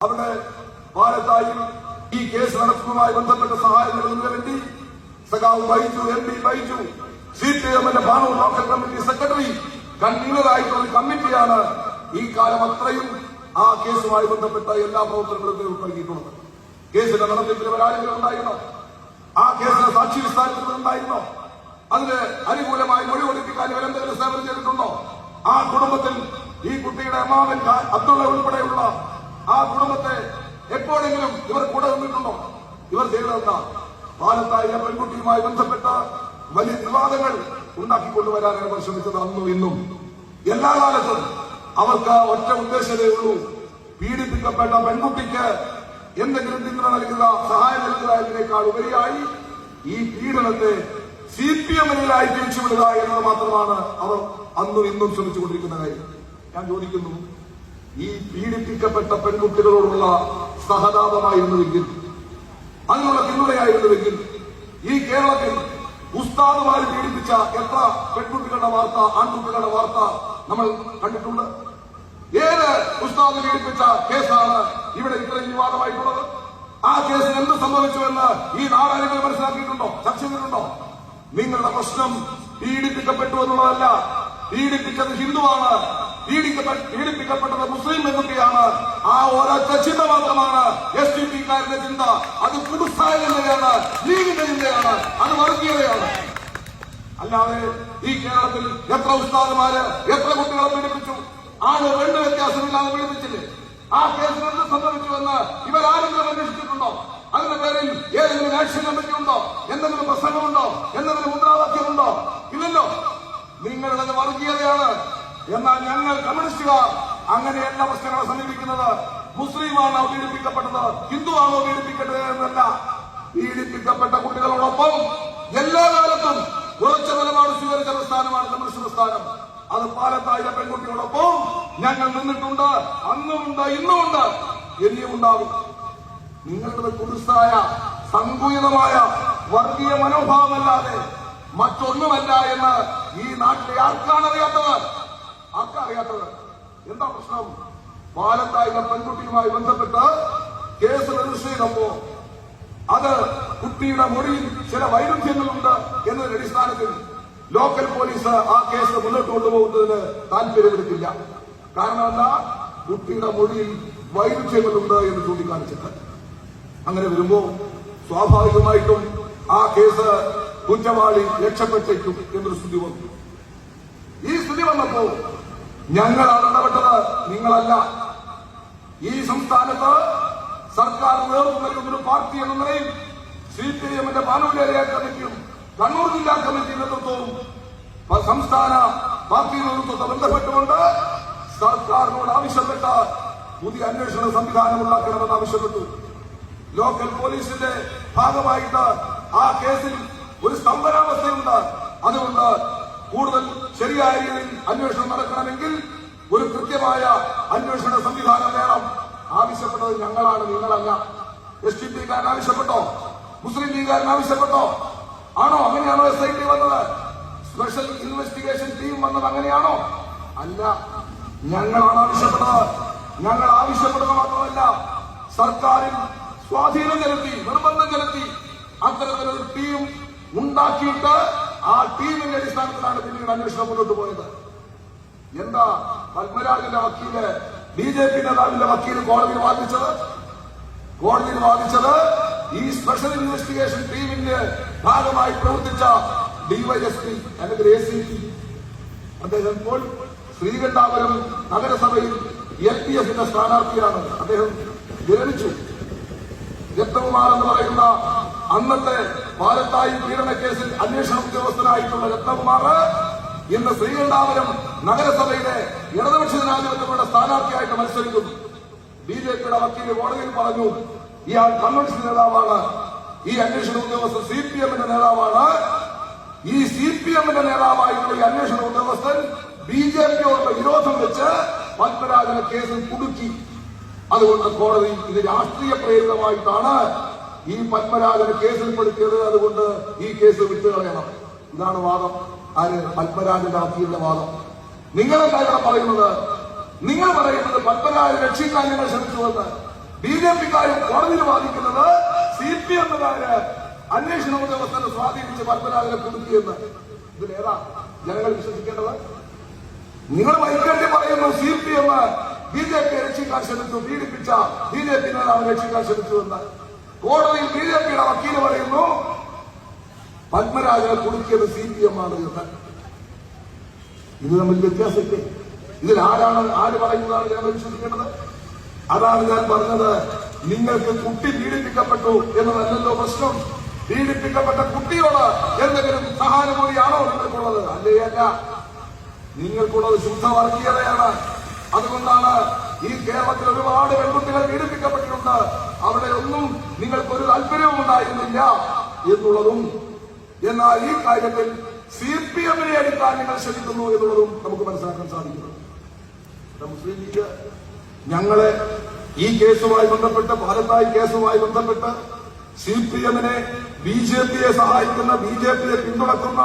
അവിടെ ഭാരതായും ഈ കേസ് നടത്തുന്നതുമായി ബന്ധപ്പെട്ട സഹായങ്ങൾ ഇതിനു വേണ്ടി സഖാവ് വഹിച്ചു എം പി വഹിച്ചു. സി പി എമ്മിന്റെ ഭാനൂർ ലോക്കൽ കമ്മിറ്റി സെക്രട്ടറി കൺവീനറായിട്ടുള്ള കമ്മിറ്റിയാണ് ഈ കാലം അത്രയും ആ കേസുമായി ബന്ധപ്പെട്ട എല്ലാ പ്രവർത്തനങ്ങളും ഉൾപ്പെടുത്തിയിട്ടുള്ളത് കേസിന്റെ നടത്തിപ്പിൽ ഒരാളെങ്കിലും ഉണ്ടായിരുന്നോ? ആ കേസിന് സാക്ഷി വിസ്താരത്തിൽ ഉണ്ടായിരുന്നോ? അതിന് അനുകൂലമായി മൊഴി ഒളിപ്പിക്കാൻ ഇവരെന്തെങ്കിലും സേവനം ചെയ്തിട്ടുണ്ടോ? ആ കുടുംബത്തിൽ ഈ കുട്ടിയുടെ അമ്മാവൻ അബ്ദുള്ള ഉൾപ്പെടെയുള്ള ആ കുടുംബത്തെ എപ്പോഴെങ്കിലും ഇവർ കൂടെ നിന്നിട്ടുണ്ടോ? ഇവർ ചെയ്തതെന്താ? പാലത്തായ പെൺകുട്ടിയുമായി ബന്ധപ്പെട്ട വലിയ വിവാദങ്ങൾ ഉണ്ടാക്കിക്കൊണ്ടുവരാനാണ് അവർ ശ്രമിച്ചത് അന്നും ഇന്നും. എല്ലാ കാലത്തും അവർക്ക് ഒറ്റ ഉദ്ദേശമേ ഉള്ളൂ? പീഡിപ്പിക്കപ്പെട്ട പെൺകുട്ടിക്ക് എന്തെങ്കിലും പിന്തുണ നൽകുക സഹായം നൽകുക എന്നതിനേക്കാൾ ഉപരിയായി ഈ പീഡനത്തെ സി പി എമ്മിനായി തിരിച്ചുവിടുക എന്നത് മാത്രമാണ് അവർ അന്നും ഇന്നും ശ്രമിച്ചുകൊണ്ടിരിക്കുന്ന കാര്യം. ഞാൻ ചോദിക്കുന്നു ഈ പീഡിപ്പിക്കപ്പെട്ട പെൺകുട്ടികളോടുള്ള സഹതാപമായിരുന്നുവെങ്കിൽ അതിനുള്ള പിന്തുണയായിരുന്നുവെങ്കിൽ ഈ കേരളത്തിൽ ഉസ്താദുമാർ പീഡിപ്പിച്ച എത്ര പെൺകുട്ടികളുടെ വാർത്ത ആൺകുട്ടികളുടെ വാർത്ത നമ്മൾ കണ്ടിട്ടുണ്ട്? ഏത് ഉസ്താദ് പീഡിപ്പിച്ച കേസാണ് ഇവിടെ ഇത്രയും വിവാദമായിട്ടുള്ളത്? ആ കേസിൽ എന്ത് സംഭവിച്ചുവെന്ന് ഈ നാടാനുകൾ മനസ്സിലാക്കിയിട്ടുണ്ടോ? ചർച്ച ചെയ്തിട്ടുണ്ടോ? നിങ്ങളുടെ പ്രശ്നം പീഡിപ്പിക്കപ്പെട്ടു എന്നുള്ളതല്ല. പീഡിപ്പിച്ചത് ഹിന്ദുവാണ്. പീഡിപ്പിക്കപ്പെട്ടത് മുസ്ലിം പെൺകുട്ടിയാണ്. ആ ഒരൊറ്റ ചിന്ത മാത്രമാണ് എസ് ഡി പിക്കാരുടെ ചിന്ത. അത് കുടുസായ ചിന്തയാണ് ലീഗിന്റെ ചിന്തയാണ് അത് വർഗീയതയാണ്. അല്ലാതെ ഈ കേരളത്തിൽ എത്ര ഉസ്താദുമാര് എത്ര കുട്ടികളെ പീഡിപ്പിച്ചു? ആണ് രണ്ട് വ്യത്യാസമില്ലാതെ പീഡിപ്പിച്ചില്ലേ? ആ കേസിൽ എന്ത് സംഭവിച്ചുവെന്ന് ഇവരാരെങ്കിലും അന്വേഷിച്ചിട്ടുണ്ടോ? അതിന്റെ പേരിൽ ഏതെങ്കിലും ആക്ഷൻ കമ്മിറ്റി ഉണ്ടോ? എന്തെങ്കിലും പ്രസംഗമുണ്ടോ? എന്തെങ്കിലും മുദ്രാവാക്യമുണ്ടോ? ഇല്ലല്ലോ. നിങ്ങളുടെ വർഗീയതയാണ്. എന്നാൽ ഞങ്ങൾ കമ്മ്യൂണിസ്റ്റുകാർ അങ്ങനെയല്ല പ്രശ്നങ്ങളെ സമീപിക്കുന്നത്. മുസ്ലിമാണോ പീഡിപ്പിക്കപ്പെട്ടത് ഹിന്ദുവാണോ പീഡിപ്പിക്കേണ്ടത് എന്നല്ല. പീഡിപ്പിക്കപ്പെട്ട കുട്ടികളോടൊപ്പം എല്ലാ കാലത്തും ഉറച്ച നിലപാട് സ്വീകരിച്ച പ്രസ്ഥാനമാണ് കമ്മ്യൂണിസ്റ്റ് പ്രസ്ഥാനം. അത് പാലത്തായിലെ പെൺകുട്ടിയോടൊപ്പം ഞങ്ങൾ നിന്നിട്ടുണ്ട് അന്നുമുണ്ട് ഇന്നുമുണ്ട് ഇനിയും ഉണ്ടാകും. നിങ്ങളുടെ കുടുസായ സങ്കുചിതമായ വർഗീയ മനോഭാവമല്ലാതെ മറ്റൊന്നുമല്ല എന്ന് ഈ നാട്ടിലെ ആർക്കാണ് അറിയാത്തത്? ആർക്കാ അറിയാത്തത് എന്താ പ്രശ്നം? പാലത്തായിലെ പെൺകുട്ടിയുമായി ബന്ധപ്പെട്ട് കേസ് രജിസ്റ്റർ ചെയ്തപ്പോ അത് കുട്ടിയുടെ മൊഴിയിൽ ചില വൈരുദ്ധ്യങ്ങളുണ്ട് എന്നതിന്റെ അടിസ്ഥാനത്തിൽ ലോക്കൽ പോലീസ് ആ കേസ് മുന്നോട്ട് കൊണ്ടുപോകുന്നതിന് താല്പര്യമെടുക്കില്ല. കാരണം എന്താ? കുട്ടിയുടെ മൊഴിയിൽ വൈരുദ്ധ്യങ്ങളുണ്ട് എന്ന് ചൂണ്ടിക്കാണിച്ചിട്ട്. അങ്ങനെ വരുമ്പോ സ്വാഭാവികമായിട്ടും ആ കേസ് കുറ്റവാളി രക്ഷപ്പെട്ടേക്കും എന്നൊരു സ്ഥിതി വന്നു. ഈ സ്ഥിതി വന്നപ്പോ ഞങ്ങളാണ് ഇടപെട്ടത് നിങ്ങളല്ല. ഈ സംസ്ഥാനത്ത് സർക്കാർ നേതൃത്വം നൽകുന്ന ഒരു പാർട്ടി എന്ന നിലയിൽ സി പി എമ്മിന്റെ പാനൂർ ഏരിയ കമ്മിറ്റിയും കണ്ണൂർ ജില്ലാ കമ്മിറ്റി നേതൃത്വവും സംസ്ഥാന പാർട്ടി നേതൃത്വത്തെ ബന്ധപ്പെട്ടുകൊണ്ട് സർക്കാരിനോട് ആവശ്യപ്പെട്ട പുതിയ അന്വേഷണ സംവിധാനം ഉണ്ടാക്കണമെന്ന് ആവശ്യപ്പെട്ടു. ലോക്കൽ പോലീസിന്റെ ഭാഗമായിട്ട് ആ കേസിൽ ഒരു സ്തംഭനാവസ്ഥയുണ്ട്. അതുകൊണ്ട് കൂടുതൽ ശരിയായ രീതിയിൽ അന്വേഷണം നടക്കണമെങ്കിൽ ഒരു കൃത്യമായ അന്വേഷണ സംവിധാനം വേണം. ആവശ്യപ്പെട്ടത് ഞങ്ങളാണ് നിങ്ങളല്ല. എസ് ടി പിക്കാരൻ ആവശ്യപ്പെട്ടോ? മുസ്ലിം ലീഗുകാരൻ ആവശ്യപ്പെട്ടോ? ആണോ? അങ്ങനെയാണോ എസ് ഐ ടി വന്നത്? സ്പെഷ്യൽ ഇൻവെസ്റ്റിഗേഷൻ ടീം വന്നത് അങ്ങനെയാണോ? അല്ല. ഞങ്ങളാണ് ആവശ്യപ്പെട്ടത്. ഞങ്ങൾ ആവശ്യപ്പെടുക മാത്രമല്ല സർക്കാരിൽ സ്വാധീനം ചെലുത്തി നിർബന്ധം ചെലുത്തി അത്തരത്തിലൊരു ടീം ഉണ്ടാക്കിയിട്ട് ആ ടീമിന്റെ അടിസ്ഥാനത്തിലാണ് പിന്നീട് അന്വേഷണം മുന്നോട്ട് പോയത്. എന്താ പത്മരാജന്റെ വക്കീൽ ബി ജെ പി നേതാവിന്റെ വക്കീൽ കോടതിയിൽ വാദിച്ചത്? കോടതിയിൽ വാദിച്ചത് ഈ സ്പെഷ്യൽ ഇൻവെസ്റ്റിഗേഷൻ ടീമിന്റെ ഭാഗമായി പ്രവർത്തിച്ച ഡിവൈഎസ്പി അല്ലെങ്കിൽ എ സി അദ്ദേഹം ഇപ്പോൾ ശ്രീകണ്ഠാപുരം നഗരസഭയിൽ എൽ പി എഫിന്റെ സ്ഥാനാർത്ഥിയാണ്. അദ്ദേഹം വിരമിച്ചു രത്നകുമാർ എന്ന് പറയുന്ന അന്നത്തെ പാലത്തായി പീഡന കേസിൽ അന്വേഷണ ഉദ്യോഗസ്ഥനായിട്ടുള്ള രത്നകുമാർ ഇന്ന് ശ്രീകണ്ഠാപുരം നഗരസഭയിലെ ഇടതുപക്ഷ ജനാധിപത്യങ്ങളുടെ സ്ഥാനാർത്ഥിയായിട്ട് മത്സരിക്കുന്നു ബി ജെ പിയുടെ വക്കീൽ കോടതിയിൽ പറഞ്ഞു ഇയാൾ കമ്മ്യൂണിസ്റ്റ് നേതാവാണ്. ഈ അന്വേഷണ ഉദ്യോഗസ്ഥൻ സി പി എമ്മിന്റെ നേതാവാണ്. ഈ സി പി എമ്മിന്റെ നേതാവായിട്ടുള്ള ഈ അന്വേഷണ ഉദ്യോഗസ്ഥൻ ബി ജെ പിയോടുള്ള വിരോധം വെച്ച് പത്മരാജന കേസിൽ കുടുക്കി. അതുകൊണ്ട് കോടതി ഇത് രാഷ്ട്രീയ പ്രേരിതമായിട്ടാണ് ഈ പത്മരാജനെ കേസിൽപ്പെടുത്തിയത്. അതുകൊണ്ട് ഈ കേസ് വിട്ടുകളയണം. ഇതാണ് വാദം. ആര്? പത്മരാജന്റെ വക്കീലിന്റെ വാദം. നിങ്ങളെന്താ ഇവിടെ പറയുന്നത്. നിങ്ങൾ പറയുന്നത് പത്മരാജനെ രക്ഷിക്കാൻ ഞങ്ങൾ ശ്രമിച്ചുവെന്ന് ബി ജെ പിക്കാരും കോടതിയിൽ വാദിക്കുന്നത് സി പി എമ്മുകാര് അന്വേഷണ ഉദ്യോഗസ്ഥനെ സ്വാധീനിച്ച് പത്മരാജനെ കുടുക്കിയെന്ന് ഇതിലേതാ? ജനങ്ങൾ വിശ്വസിക്കേണ്ടത്? നിങ്ങൾ വൈകണ്ടി പറയുന്നു C P M B J രക്ഷിക്കാൻ ശ്രമിച്ചു പീഡിപ്പിച്ച ബി ജെ പി നേതാവ് രക്ഷിക്കാൻ കോടതിയിൽ ബി ജെ പിയുടെ വക്കീൽ പറയുന്നു പത്മരാജനെ കുടുക്കിയത് സി പി എം ആണ് എന്ന്. ഇത് തമ്മിൽ വ്യത്യാസമില്ലേ? ഇതിൽ ആരാണ് ആര് പറയുന്നതാണ് ഞങ്ങൾ വിശ്വസിക്കേണ്ടത്? അതാണ് ഞാൻ പറഞ്ഞത്. നിങ്ങൾക്ക് കുട്ടി പീഡിപ്പിക്കപ്പെട്ടു എന്നതല്ലല്ലോ പ്രശ്നം. പീഡിപ്പിക്കപ്പെട്ട കുട്ടിയോട് എന്തെങ്കിലും സഹാനുഭൂതിയാണോ നിങ്ങൾക്കുള്ളത്? അല്ലേ അല്ല നിങ്ങൾക്കുള്ളത് ശുദ്ധ വർഗീയതയാണ് അതുകൊണ്ടാണ് ഈ കേരളത്തിൽ ഒരുപാട് പെൺകുട്ടികൾ പീഡിപ്പിക്കപ്പെട്ടിട്ടുണ്ട്. അവിടെ ഒന്നും നിങ്ങൾക്കൊരു താല്പര്യവും ഉണ്ടായിരുന്നില്ല എന്നുള്ളതും എന്നാൽ ഈ കാര്യത്തിൽ സി പി എമ്മിനെ അടിക്കാൻ നിങ്ങൾ ശ്രമിക്കുന്നു എന്നുള്ളതും നമുക്ക് മനസ്സിലാക്കാൻ സാധിക്കുന്നു. മുസ്ലിം ലീഗ് ഞങ്ങളെ ഈ കേസുമായി ബന്ധപ്പെട്ട് ഭാരതായി കേസുമായി ബന്ധപ്പെട്ട് സി പി എമ്മിനെ ബി ജെ പിയെ സഹായിക്കുന്ന ബി ജെ പിയെ പിന്തുണക്കുന്ന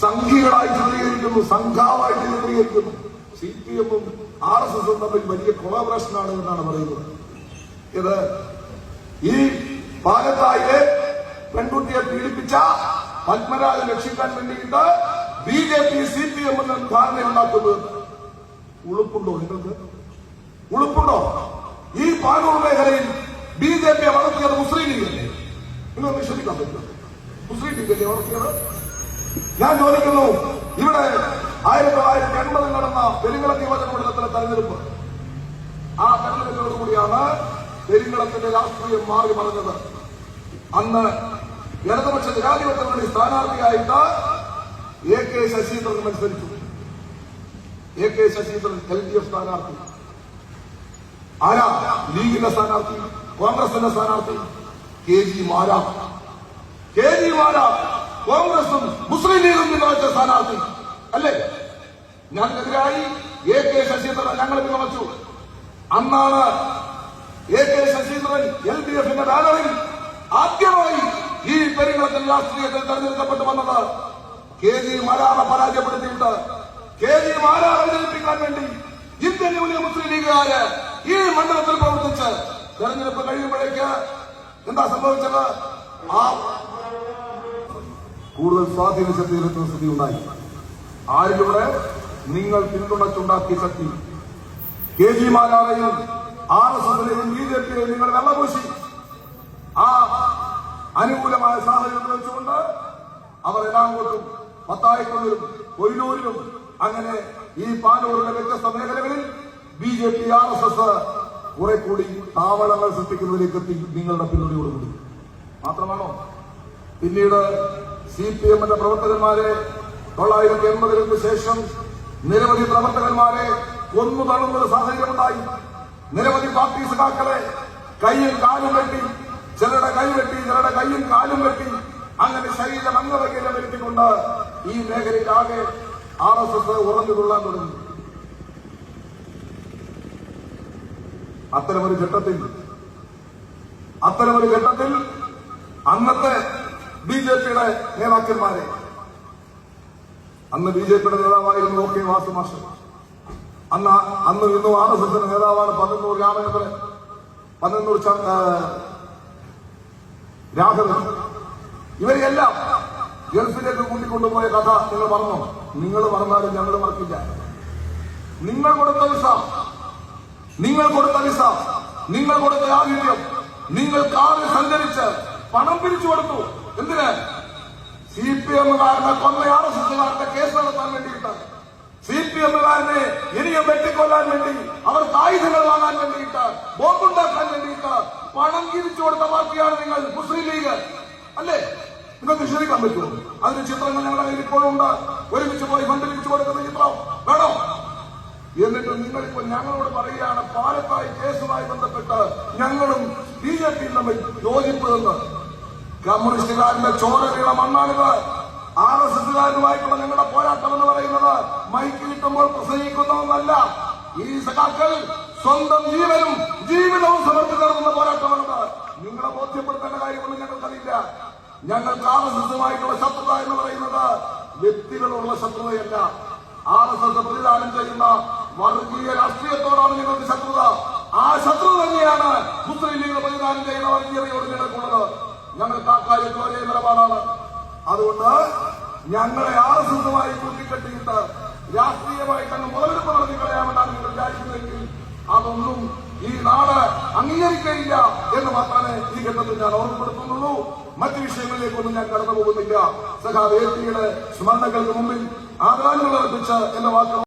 സംഘികളായി ചിത്രീകരിക്കുന്നു സംഘാവായി ചിത്രീകരിക്കുന്നു. സി പി എമ്മും ആർ എസ് എസും തമ്മിൽ വലിയ കൊളാബറേഷൻ ആണ് എന്നാണ് പറയുന്നത്. ഇത് ഈ പാലത്തായിലെ പെൺകുട്ടിയെ പീഡിപ്പിച്ച പത്മരാജ് രക്ഷിക്കാൻ വേണ്ടിയിട്ട് B J P C P M എന്ന ധാരണയുണ്ടാക്കുന്നത് ഉളുപ്പുണ്ടോ നിങ്ങൾക്ക്? ഉളുപ്പുണ്ടോ? ഈ പാനൂർ മേഖലയിൽ ബി ജെ പി വളർത്തിയത് മുസ്ലിം ലീഗല്ലേ നിങ്ങൾ നിഷേധിക്കാൻ പറ്റില്ല മുസ്ലിം ലീഗല്ലേ വളർത്തിയത്? ഞാൻ ചോദിക്കുന്നു ഇവിടെ ആയിരത്തി തൊള്ളായിരത്തി എൺപതിൽ നടന്ന പെരുങ്ങള നിയോജക മണ്ഡലത്തിലെ തെരഞ്ഞെടുപ്പ്. ആ തെരഞ്ഞെടുപ്പിനോടുകൂടിയാണ് പെരിങ്ങളത്തിന്റെ രാഷ്ട്രീയം മാറി മറിഞ്ഞത്. അന്ന് ഇടതുപക്ഷ ജനാധിപത്യ മുന്നണി സ്ഥാനാർത്ഥിയായിട്ട് എ കെ ശശീന്ദ്രൻ മത്സരിച്ചു. A K Saseendran L D F സ്ഥാനാർത്ഥി. ആരാ? ലീഗിന്റെ സ്ഥാനാർത്ഥി കോൺഗ്രസിന്റെ സ്ഥാനാർത്ഥി? K G Mara K G Mara കോൺഗ്രസും മുസ്ലിം ലീഗും പിന്തുണച്ച സ്ഥാനാർത്ഥി. അല്ലേ? ഞങ്ങൾക്കെതിരായി എ കെ ശശീന്ദ്രൻ ഞങ്ങൾ പിന്തുണച്ചു അന്നാണ് A K Saseendran L D എഫിന്റെ ബാനറിൽ ആദ്യമായി ഈ പെരുങ്ങളത്തിൽ രാഷ്ട്രീയത്തിൽ തെരഞ്ഞെടുക്കപ്പെട്ടു വന്നത്. കെ ജി മാരാറ പരാജയപ്പെടുത്തിയിട്ട് കെ ജി മാരാറെ അവതരിപ്പിക്കാൻ വേണ്ടി ഇന്ത്യൻ യൂണിയൻ മുസ്ലിം ലീഗുകാര് ഈ മണ്ഡലത്തിൽ പ്രവർത്തിച്ച് തെരഞ്ഞെടുപ്പ് കഴിയുമ്പോഴേക്ക് എന്താ സംഭവിച്ചത്? ആ കൂടുതൽ സ്വാധീന ശക്തി സ്ഥിതി ഉണ്ടായി. ആരിലൂടെ നിങ്ങൾ പിന്തുണച്ചുണ്ടാക്കിയ ശക്തി കെ ജി മാരാറെയും ആർ എസ് എസിനെയും ബി ജെ പിയെയും നിങ്ങൾ വെള്ളപൂശി. ആ അനുകൂലമായ സാഹചര്യം വെച്ചുകൊണ്ട് അവർ എറണാകുളത്തും പത്തായക്കുന്നിലും കൊയിലൂരിലും അങ്ങനെ ഈ പാനൂരിലെ വ്യത്യസ്ത മേഖലകളിൽ B J P R S S കുറെ കൂടി താവളങ്ങൾ സൃഷ്ടിക്കുന്നതിലേക്ക് എത്തി നിങ്ങളുടെ പിന്തുണയോടുകൂടി മാത്രമാണോ? പിന്നീട് സി പി എമ്മിന്റെ പ്രവർത്തകന്മാരെ തൊള്ളായിരത്തി എൺപതുകൾക്ക് ശേഷം നിരവധി പ്രവർത്തകന്മാരെ കൊന്നു തള്ളുന്ന ഒരു സാഹചര്യമുണ്ടായി. നിരവധി പാർട്ടി സഖാക്കളെ കൈയും കാലും വെട്ടി ചിലരുടെ കൈ വെട്ടി ചിലരുടെ കൈയും കാലും വെട്ടി അങ്ങനെ ശരീരം അംഗവൈകല്യം വരുത്തിക്കൊണ്ട് ഈ മേഖലയിലാകെ ആർ എസ് എസ് ഉറഞ്ഞു കൊള്ളാൻ തുടങ്ങി. അത്തരമൊരു ഘട്ടത്തിൽ അത്തരമൊരു ഘട്ടത്തിൽ അന്നത്തെ ബി ജെ പിയുടെ നേതാക്കന്മാരെ അന്ന് ബി ജെ പിയുടെ നേതാവായിരുന്നു കെ വാസുമാഷ് അന്ന് അന്ന് ഇന്നും ആർ എസ് എസിന്റെ നേതാവാണ് പന്ത്രണ്ടൂർ രാമചന്ദ്രൻ. പന്ത്രണ്ടൂർ രാഘവൻ. ഇവരെയെല്ലാം ഗൾഫിലേക്ക് കൂട്ടിക്കൊണ്ടുപോയ കഥ നിങ്ങൾ മറന്നോ? നിങ്ങൾ മറന്നാലും ഞങ്ങൾ മറക്കില്ല. നിങ്ങൾ കൊടുത്ത വിസ നിങ്ങൾ കൊടുത്ത വിസ നിങ്ങൾ കൊടുത്ത ആതിഥ്യം നിങ്ങൾ കാറിൽ സഞ്ചരിച്ച് പണം പിരിച്ചു കൊടുത്തു എന്തിന്? സി പി എമ്മുകാരനെ കൊന്ന ആർ എസ് എസുകാരുടെ കേസ് നടത്താൻ വേണ്ടിയിട്ടാണ്. സി പി എമ്മുകാരനെ ഇനിയും വെട്ടിക്കൊല്ലാൻ വേണ്ടി അവർക്ക് ആയുധങ്ങൾ വാങ്ങാൻ വേണ്ടിയിട്ട് ബോംബുണ്ടാക്കാൻ വേണ്ടിയിട്ട് പണം തിരിച്ചു കൊടുത്ത പാർട്ടിയാണ് നിങ്ങൾ മുസ്ലിം ലീഗ്. അല്ലേ? നിങ്ങൾക്ക് വിശ്വസിക്കാൻ പറ്റുമോ? അതിന് ചിത്രങ്ങൾ ഞങ്ങളുടെ കയ്യിൽ ഇപ്പോഴും ഉണ്ട്. ഒരുമിച്ച് പോയി ഫണ്ട് തിരിച്ചു കൊടുക്കുന്ന ചിത്രം. വേണോ? എന്നിട്ട് നിങ്ങളിപ്പോ ഞങ്ങളോട് പറയുകയാണ് പാലത്തായി കേസുമായി ബന്ധപ്പെട്ട് ഞങ്ങളും ബി ജെ പിയും തമ്മിൽ യോജിപ്പതെന്ന് കമ്മ്യൂണിസ്റ്റുകാരന്റെ ചോര വീണ മണ്ണാണിത്. ആർ എസ് എസുകാരുമായിട്ടുള്ള ഞങ്ങളുടെ പോരാട്ടം എന്ന് പറയുന്നത് മൈക്ക് കിട്ടുമ്പോൾ പ്രസംഗിക്കുന്ന ഒന്നല്ല. ഈ സഖാക്കൾ സ്വന്തം ജീവനും ജീവിതവും സമർപ്പിച്ച് നടത്തുന്ന പോരാട്ടമാണിത്. നിങ്ങളെ ബോധ്യപ്പെടുത്തേണ്ട കാര്യമൊന്നും ഞങ്ങൾക്കറിയില്ല. ഞങ്ങൾക്ക് ആർ എസ് എസുമായിട്ടുള്ള ശത്രുത എന്ന് പറയുന്നത് വ്യക്തികളുള്ള ശത്രുതയല്ല. ആർ എസ് എസ് പ്രതിദാനം ചെയ്യുന്ന വർഗീയ രാഷ്ട്രീയത്തോടാണ് നിങ്ങൾക്ക് ശത്രുത. ആ ശത്രുത തന്നെയാണ് മുസ്ലിം ലീഗ് പ്രതിദാനം ചെയ്യുന്ന വർഗീയതയോട് ഞങ്ങൾക്കുള്ളത് ഞങ്ങൾക്ക് ആ കാര്യത്തിൽ ഒരേ നിലപാടാണ് അതുകൊണ്ട് ഞങ്ങളെ ആസൂത്രമായി കൂട്ടിക്കെട്ടിയിട്ട് രാഷ്ട്രീയമായിട്ട് തന്നെ മുതലെടുപ്പ് നടത്തി കളയാമെന്നാണ് നിങ്ങൾ വിചാരിക്കുന്നതെങ്കിൽ അതൊന്നും ഈ നാട് അംഗീകരിക്കയില്ല എന്ന് മാത്രമേ ഈ ഘട്ടത്തിൽ ഞാൻ ഓർമ്മപ്പെടുത്തുന്നുള്ളൂ. മറ്റു വിഷയങ്ങളിലേക്കൊന്നും ഞാൻ കടന്നു പോകുന്നില്ല സഖാ വേദിയുടെ സ്മരണകൾക്ക് മുമ്പിൽ ആദരാഞ്ജലി അർപ്പിച്ച് എന്റെ വാക്കുകൾ